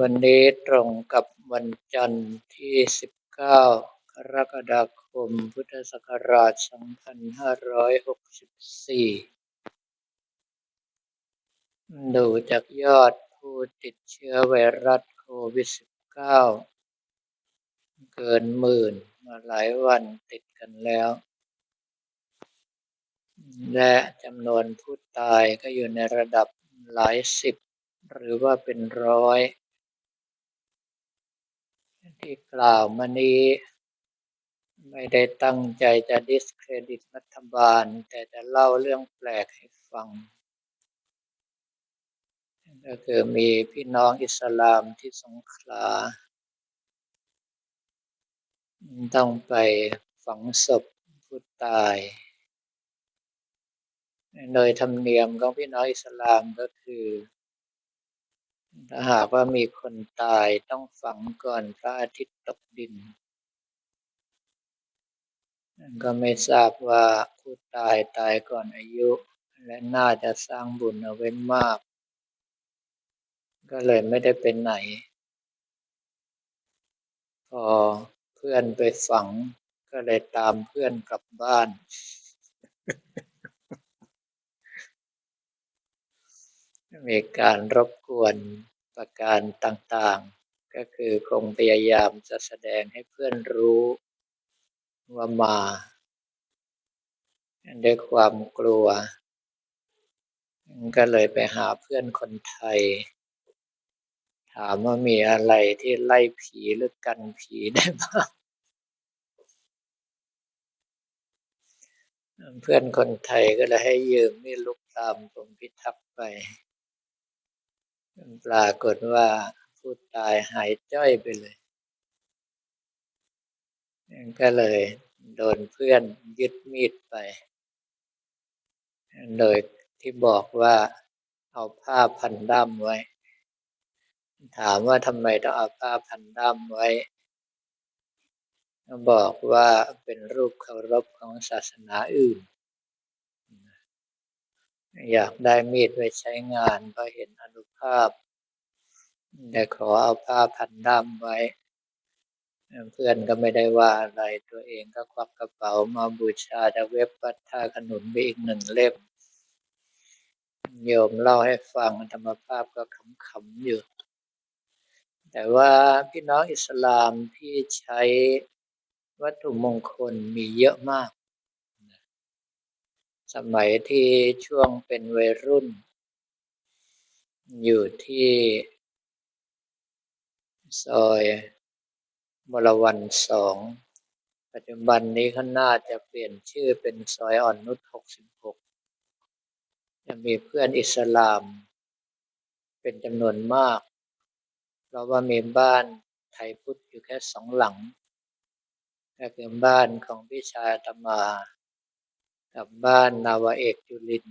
วันนี้ตรงกับวันจันทร์ที่ 19 กรกฎาคม พุทธศักราช 2564 ดูจากยอดผู้ติดเชื้อไวรัสโควิด -19 เกินหมื่นมาหลายวันติดกันแล้ว และจำนวนผู้ตายก็อยู่ในระดับหลายสิบ หรือว่าเป็นร้อย ที่กล่าวมานี้ ไม่ได้ตั้งใจจะดิสเครดิตรัฐบาล แต่จะเล่าเรื่องแปลกให้ฟัง ก็คือมีพี่น้องอิสลามที่สงขลา ต้องไปฝังศพผู้ตายโดยธรรมเนียมของพี่น้องอิสลามก็คือ ถ้าหากว่ามีคนตายต้องฝังก่อนพระอาทิตย์ตกดิน ก็ไม่ทราบว่าผู้ตายตายก่อนอายุ และน่าจะสร้างบุญเอาไว้มาก ก็เลยไม่ได้เป็นไหน พอเพื่อนไปฝัง ก็เลยตามเพื่อนกลับบ้านมีการรบกวน ประการต่างๆ ก็คือคงพยายามจะแสดงให้เพื่อนรู้ว่ามาด้วยความกลัว ก็เลยไปหาเพื่อนคนไทย ถามว่ามีอะไรที่ไล่ผีหรือกันผีได้บ้างเพื่อนคนไทยก็เลยให้ยืมมีดลูกตามผมพิทักษ์ไป ปรากฏว่าผู้ตายหายจ้อยไปเลย ก็เลยโดนเพื่อนยึดมีดไป โดยที่บอกว่าเอาผ้าพันด้ามไว้ ถามว่าทำไมต้องเอาผ้าพันด้ามไว้ บอกว่าเป็นรูปเคารพของศาสนาอื่น อยากได้มีดไว้ใช้งานเพราะเห็นอนุภาพแต่ขอเอาผ้าพันด้ามไว้ เพื่อนก็ไม่ได้ว่าอะไรตัวเองก็ควักกระเป๋ามาบูชาจากเว็บวัดท่าขนุนไปอีกหนึ่งเล่มโยมเล่าให้ฟังธรรมภาพก็ขำๆอยู่ แต่ว่าพี่น้องอิสลามที่ใช้วัตถุมงคลมีเยอะมาก สมัยที่ช่วงเป็นวัยรุ่น อยู่ที่ ซอยมรวันสอง ปัจจุบันนี้เขาหน่าจะเปลี่ยนชื่อเป็นซอยอ่อนนุชหกสิบหกจะมีเพื่อนอิสลาม เป็นจำนวนมาก เพราะว่ามีบ้านไทยพุทธอยู่แค่สองหลังก็คือบ้านของพี่ชายตมา กับบ้านนาวเอกจุลิน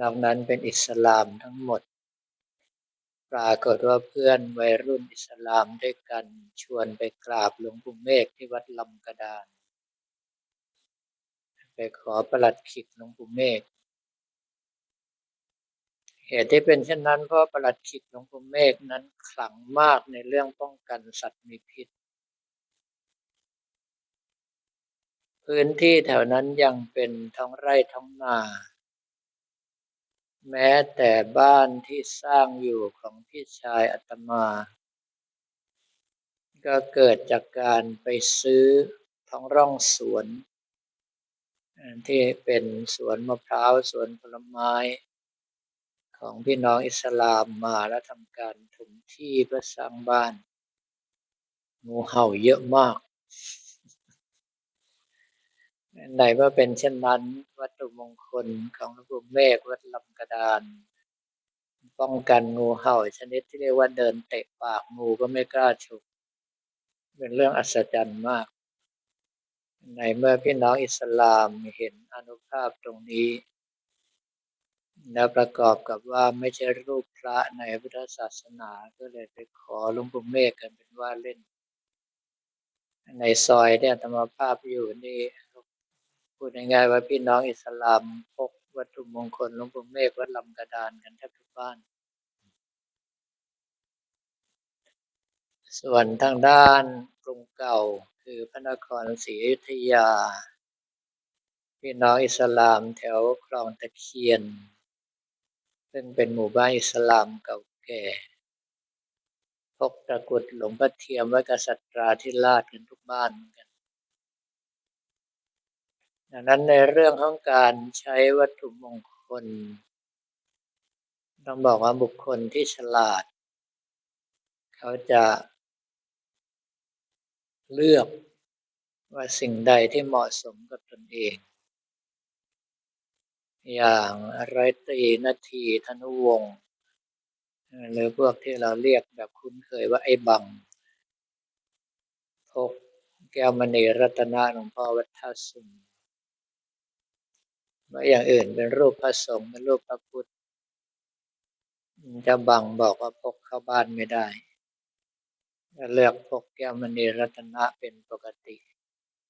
นอกนั้นเป็นอิสลามทั้งหมด ปรากฏว่าเพื่อนวัยรุ่นอิสลามด้วยกันชวนไปกราบหลวงปู่เมฆที่วัดลำกระดาน ไปขอประหลัดขิกหลวงปู่เมฆเหตุที่เป็นเช่นนั้นเพราะประหลัดขิกหลวงปู่เมฆนั้นขลังมากในเรื่องป้องกันสัตว์มีพิษ พื้นที่แถวนั้นยังเป็นท้องไร่ท้องนา แม้แต่บ้านที่สร้างอยู่ของพี่ชายอาตมา ก็เกิดจากการไปซื้อท้องร่องสวน ที่เป็นสวนมะพร้าวสวนผลไม้ของพี่น้องอิสลามมาแล้วทำการถมที่เพื่อสร้างบ้านงูเห่าเยอะมาก ไหนว่าเป็นเช่นนั้น วัตถุมงคลของหลวงปู่เมฆวัดลำกระดาน ป้องกันงูเห่าชนิดที่เรียกว่าเดินเตะปากงูก็ไม่กล้าฉกเป็นเรื่องอัศจรรย์มาก ในเมื่อพี่น้องอิสลามเห็นอนุภาพตรงนี้ แล้วประกอบกับว่าไม่ใช่รูปพระในพุทธศาสนาก็เลยไปขอหลวงปู่เมฆกันเป็นว่าเล่น ในซอยเนี่ยธรรมภาพอยู่นี่ พูดง่ายๆว่าพี่น้องอิสลามพกวัตถุมงคลหลวงปู่เมฆวัดลำกระดานกันแทบทุกบ้าน ส่วนทางด้านกรุงเก่าคือพระนครศรีอยุธยา พี่น้องอิสลามแถวคลองตะเคียน ซึ่งเป็นหมู่บ้านอิสลามเก่าแก่พกตะกรุดหลวงพ่อเทียมไว้กับสัตราที่ลาดกันทุกบ้านเหมือนกัน ดังนั้นในเรื่องของการใช้วัตถุมงคล ต้องบอกว่าบุคคลที่ฉลาด เขาจะเลือกว่าสิ่งใดที่เหมาะสมกับตนเอง อย่างไรตรีนาทีธนุวงศ์หรือพวกที่เราเรียกแบบคุ้นเคยว่าไอ้บังพกแก้วมณีรัตนาหลวงพ่อวัดท่าสุนว่า อย่างอื่นเป็นรูปพระสงฆ์เป็นรูปพระพุทธจะบังบอกว่าพกเข้าบ้านไม่ได้เลือกพกแก้วมณีรัตนะเป็นปกติ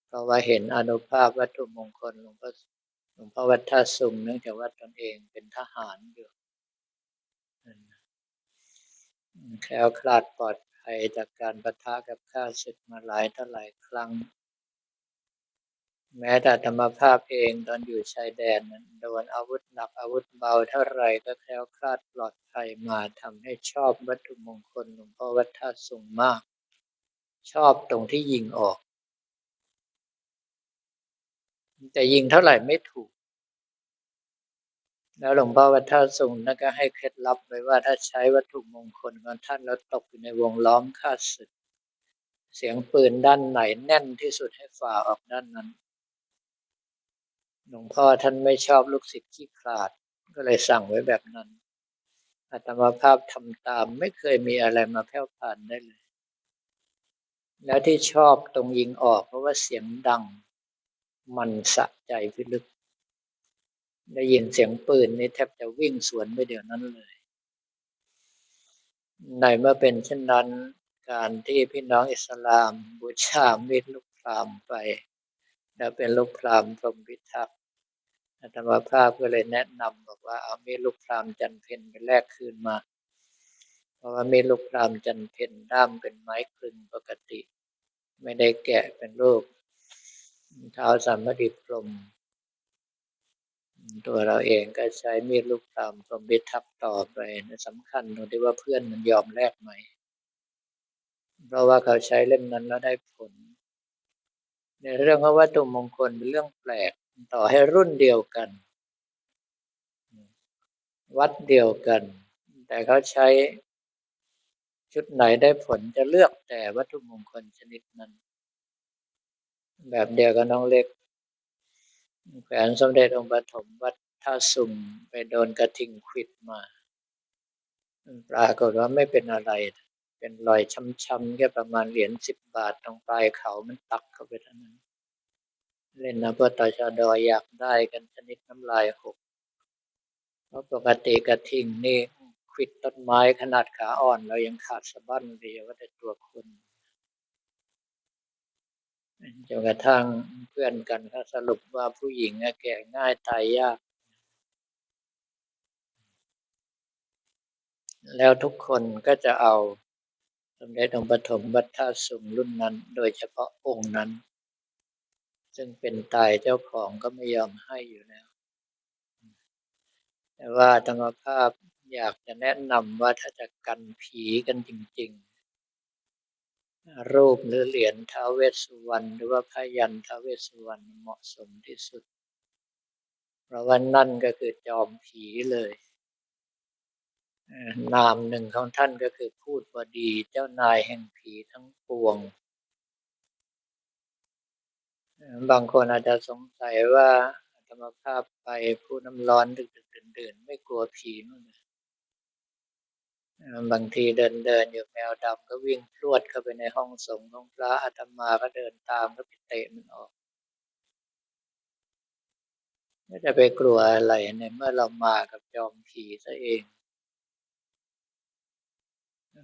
เพราะว่าเห็นอนุภาพวัตถุมงคลหลวงพ่อหลวงพ่อวัดท่าสุงเนื่องจากว่าตนเองเป็นทหารอยู่แคล้วคลาดปลอดภัยจากการประทะกับข้าศึกมาหลายต่อหลายครั้ง แม้แต่ธรรมภาพเองตอนอยู่ชายแดนนั้นโดนอาวุธหนักอาวุธเบาเท่าไรก็แคล้วคลาดปลอดภัยมาทำให้ชอบวัตถุมงคลหลวงพ่อวัดท่าสุงมาก ชอบตรงที่ยิงออก แต่ยิงเท่าไหร่ไม่ถูก แล้วหลวงพ่อวัดท่าสุงนั่นก็ให้เคล็ดลับไว้ว่าถ้าใช้วัตถุมงคลของท่านแล้วตกอยู่ในวงล้อมข้าศึก เสียงปืนด้านไหนแน่นที่สุดให้ฝ่าออกด้านนั้น หลวงพ่อท่านไม่ชอบลูกศิษย์ขี้ขลาด ก็เลยสั่งไว้แบบนั้นอาตมาภาพทำตาม ไม่เคยมีอะไรมาแผ่วผ่านได้เลย แล้วที่ชอบตรงยิงออก เพราะว่าเสียงดัง มันสะใจพิลึก ได้ยินเสียงปืนนี่แทบจะวิ่งสวนไปเดี๋ยวนั้นเลย ในเมื่อเป็นเช่นนั้น การที่พี่น้องอิสลาม บูชามีดลูกพรามไป แล้วเป็นลูกพรามพรมพิทักษ์ อาตมาภาพก็เลยแนะนำบอกว่าเอามีลูกพรามจันเพนไปแลกคืนมา เพราะว่ามีลูกพรามจันเพนด้ามเป็นไม้คลึงปกติ ไม่ได้แกะเป็นรูปเท้าสามดิพรมตัวเราเองก็ใช้มีดลูกพรามพรมพิทักษ์ต่อไปสำคัญตรงที่ว่าเพื่อนมันยอมแลกไหม เพราะว่าเขาใช้เล่มนั้นแล้วได้ผล ในเรื่องของวัตถุมงคลเป็นเรื่องแปลก ต่อให้รุ่นเดียวกัน วัดเดียวกัน แต่เขาใช้ชุดไหนได้ผลจะเลือกแต่วัตถุมงคลชนิดนั้น แบบเดียวกับน้องเล็กแขวนสมเด็จองค์ปฐมวัดท่าสุงไปโดนกระทิงขิดมาปรากฏว่าไม่เป็นอะไร เป็นรอยช้ำๆแค่ประมาณเหรียญสิบบาทตรงปลายเขามันตักเข้าไปเท่านั้น เล่นนะเพื่อต่อชดออยากได้กันชนิดน้ำลายหก เพราะปกติกระทิงนี่ขิดต้นไม้ขนาดขาอ่อน เรายังขาดสะบั้นเลยว่าแต่ตัวคนจนกระทั่งเพื่อนกันเขาสรุปว่าผู้หญิงแก่ง่ายตายยาก แล้วทุกคนก็จะเอาสมเด็จองค์ปฐมบัตท่าสุงรุ่นนั้น โดยเฉพาะองค์นั้น ซึ่งเป็นตายเจ้าของก็ไม่ยอมให้อยู่แล้ว แต่ว่าธรรมภาพอยากจะแนะนำว่าถ้าจะกันผีกันจริง ๆ รูปหรือเหรียญท้าวเวสสุวรรณหรือว่าพยันท้าวเวสสุวรรณเหมาะสมที่สุด เพราะว่านั่นก็คือจอมผีเลยนามหนึ่งของท่านก็คือพูดว่าดีเจ้านายแห่งผีทั้งปวง บางคนอาจจะสงสัยว่าธรรมภาพไปผู้น้ำร้อนดึกดึกดื่นไม่กลัวผีมั้งบางทีเดินเดินอยู่แมวดำก็วิ่งพรวดเข้าไปในห้องสงฆ์ของพระอาตมาก็เดินตามก็ไปเตะมันออกไม่จะไปกลัวอะไรในเมื่อเรามากับจอมผีซะเอง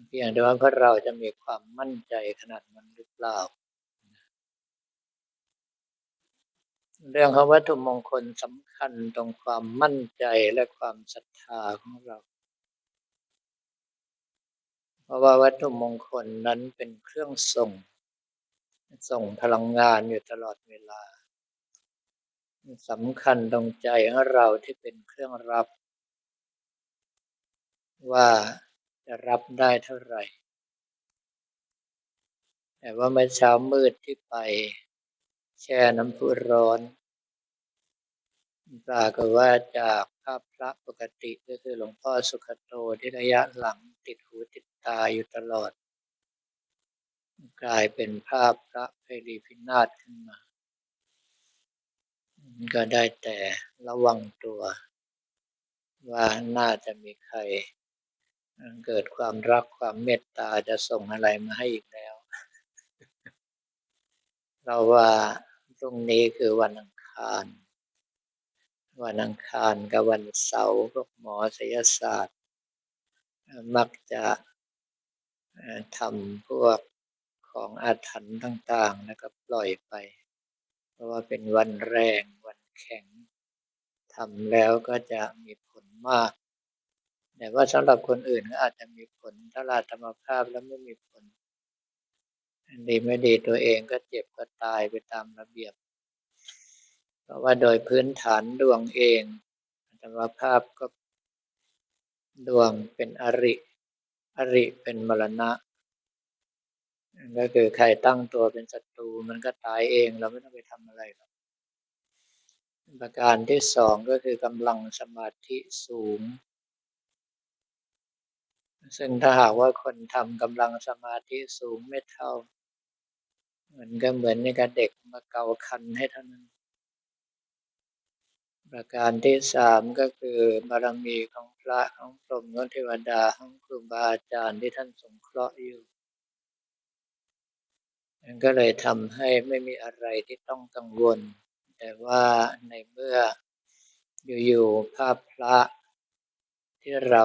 เพียงแต่ว่าเราจะมีความมั่นใจขนาดนั้นหรือเปล่า เรื่องของวัตถุมงคลสำคัญตรงความมั่นใจและความศรัทธาของเรา เพราะว่าวัตถุมงคลนั้นเป็นเครื่องส่ง ส่งพลังงานอยู่ตลอดเวลาสำคัญตรงใจของเราที่เป็นเครื่องรับ ว่าจะรับได้เท่าไหร่ แต่ว่าเมื่อเช้ามืดที่ไป แช่น้ำพุร้อนปรากฏว่าจากภาพพระปกติก็คือหลวงพ่อสุขโตที่ระยะหลังติดหูติดตาอยู่ตลอด กลายเป็นภาพพระเพรีพินาศขึ้นมา ก็ได้แต่ระวังตัว ว่าน่าจะมีใคร เกิดความรักความเมตตาจะส่งอะไรมาให้อีกแล้ว เราว่า ตรงนี้คือวันอังคาร วันอังคารกับวันเสาร์พวกหมอศิลศาสตร์ มักจะทำพวกของอาถรรพ์ต่างๆแล้วก็ปล่อยไป เพราะว่าเป็นวันแรงวันแข็งทำแล้วก็จะมีผลมาก แต่ว่าสำหรับคนอื่นก็อาจจะมีผลถ้าลาธรรมภาพแล้วไม่มีผล ดีไม่ดีตัวเองก็เจ็บก็ตายไปตามระเบียบ เพราะว่าโดยพื้นฐานดวงเองธรรมภาพก็ดวงเป็นอริ อริเป็นมรณะ ก็คือใครตั้งตัวเป็นศัตรูมันก็ตายเองเราไม่ต้องไปทำอะไรหรอกประการที่สองก็คือกำลังสมาธิสูง ซึ่งถ้าหากว่าคนทำกำลังสมาธิสูงไม่เท่า มันก็เหมือนในกับเด็กมาเกาคันให้เท่านั้น ประการที่สามก็คือบารมีของพระของพรหมของเทวดาของครูบาอาจารย์ที่ท่านสงเคราะห์อยู่มันก็เลยทำให้ไม่มีอะไรที่ต้องกังวล แต่ว่าในเมื่ออยู่ๆภาพพระที่เรา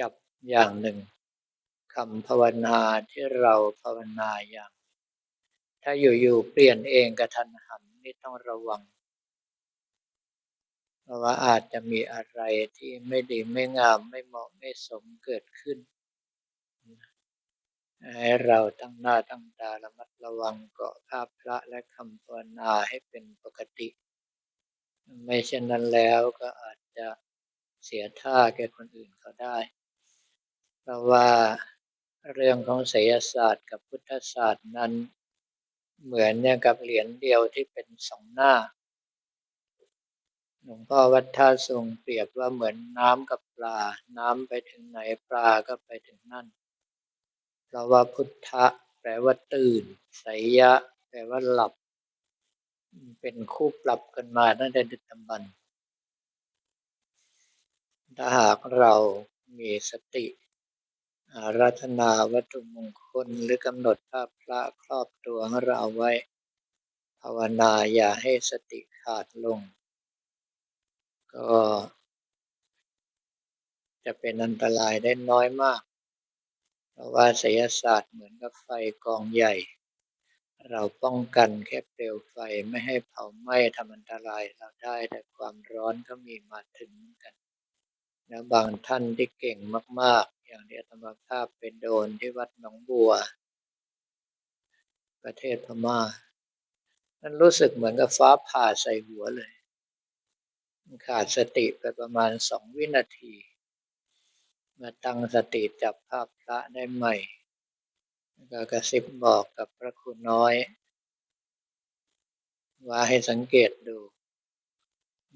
จับอย่างหนึ่งคำภาวนาที่เราภาวนาอย่าง ถ้าอยู่ๆเปลี่ยนเองกระทันหันนี่ต้องระวัง เพราะว่าอาจจะมีอะไรที่ไม่ดีไม่งามไม่เหมาะไม่สมเกิดขึ้น ให้เราตั้งหน้าตั้งตาระมัดระวังเกาะภาพพระและคำภาวนาให้เป็นปกติ ไม่เช่นนั้นแล้วก็อาจจะเสียท่าแก่คนอื่นเขาได้ เพราะว่าเรื่องของศิลศาสตร์กับพุทธศาสตร์นั้น เหมือนเนี่ยกับเหรียญเดียวที่เป็นสองหน้า หลวงพ่อวัดท่าทรงเปรียบว่าเหมือนน้ำกับปลา น้ำไปถึงไหนปลาก็ไปถึงนั่น เพราะว่าพุทธะแปลว่าตื่นไสยะ แปลว่าหลับ เป็นคู่ปรับกันมาตั้งแต่ดึกดำบรรถ้าหากเรามีสติ อารัธนาวัตถุมงคลหรือกำหนดภาพพระครอบตัวของเราไว้ ภาวนาอย่าให้สติขาดลง ก็จะเป็นอันตรายได้น้อยมาก เพราะว่าศิลศาสตร์เหมือนกับไฟกองใหญ่ เราป้องกันแค่เปลวไฟไม่ให้เผาไหม้ทำอันตรายเราได้แต่ความร้อนก็มีมาถึงกัน แล้วบางท่านที่เก่งมาก อย่างเดียธรรมภาพเป็นโดนที่วัดหนองบัว ประเทศพม่านั้นรู้สึกเหมือนกับฟ้าผ่าใส่หัวเลย ขาดสติไปประมาณสองวินาที มาตั้งสติจับภาพพระได้ใหม่ก็กระซิบบอกกับพระคุณน้อย ว่าให้สังเกตดู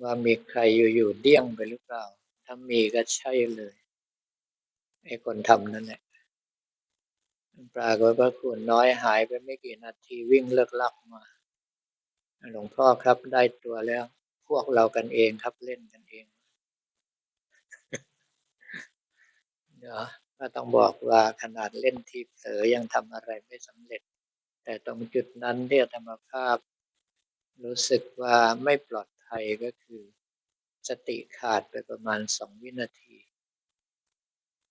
ว่ามีใครอยู่ๆเดี้ยงไปหรือเปล่า ถ้ามีก็ใช่เลย ไอ้คนทำนั่นแหละปรากฏว่าคุณน้อยหายไปไม่กี่นาทีวิ่งเลิกลักมา หลวงพ่อครับได้ตัวแล้ว พวกเรากันเองครับเล่นกันเองเดี๋ยวก็ต้องบอกว่าขนาดเล่นทีเผลอยังทำอะไรไม่สำเร็จ แต่ตรงจุดนั้นที่ธรรมภาพ รู้สึกว่าไม่ปลอดภัยก็คือ สติขาดไปประมาณสองวินาที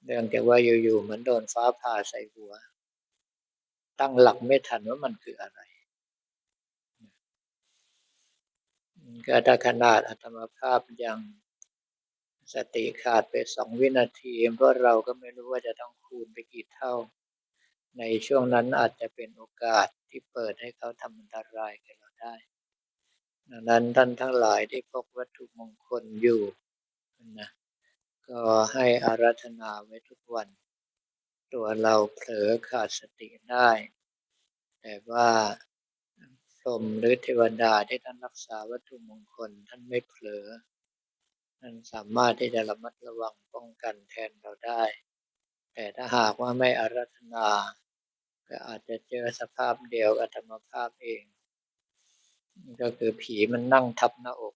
เรื่องแต่ว่าอยู่ๆเหมือนโดนฟ้าผ่าใส่หัว ตั้งหลักไม่ทันว่ามันคืออะไรก็ถ้าขนาดอัตมภาพยังสติขาดไปสองวินาที เพราะเราก็ไม่รู้ว่าจะต้องคูณไปกี่เท่า ในช่วงนั้นอาจจะเป็นโอกาสที่เปิดให้เขาทำอันตรายแก่เราได้ดังนั้นท่านทั้งหลายที่พกวัตถุมงคลอยู่นะ ก็ให้อารัธนาไว้ทุกวัน ตัวเราเผลอขาดสติได้ แต่ว่าพรมหรือเทวดาที่ท่านรักษาวัตถุมงคลท่านไม่เผลอท่านสามารถที่จะระมัดระวังป้องกันแทนเราได้ แต่ถ้าหากว่าไม่อารัธนา ก็อาจจะเจอสภาพเดียวกับธรรมภาพเอง ก็คือผีมันนั่งทับหน้าอก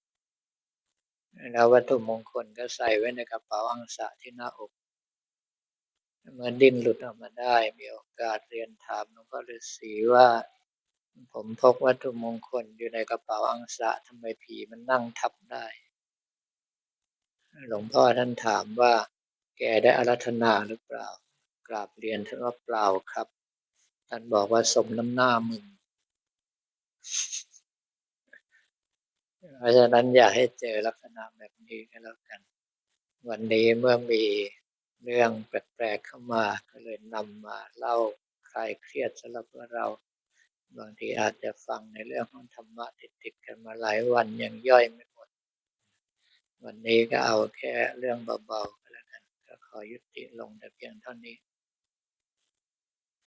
แล้ววัตถุมงคลก็ใส่ไว้ในกระเป๋าอังสะที่หน้าอก เมื่อดิ้นหลุดออกมาได้ มีโอกาสเรียนถามหลวงพ่อฤาษีว่า ผมพกวัตถุมงคลอยู่ในกระเป๋าอังสะทำไมผีมันนั่งทับได้ หลวงพ่อท่านถามว่า แกได้อารัธนาหรือเปล่า กราบเรียนท่านว่าเปล่าครับ ท่านบอกว่าสมน้ำหน้ามึง เพราะฉะนั้นอย่าให้เจอลักษณะแบบนี้ก็แล้วกัน วันนี้เมื่อมีเรื่องแปลกๆเข้ามาก็เลยนำมาเล่าคลายเครียดสำหรับพวกเราบางทีอาจจะฟังในเรื่องของธรรมะติดๆกันมาหลายวันยังย่อยไม่หมด วันนี้ก็เอาแค่เรื่องเบาๆก็แล้วกันก็ขอยุติลงแต่เพียงเท่านี้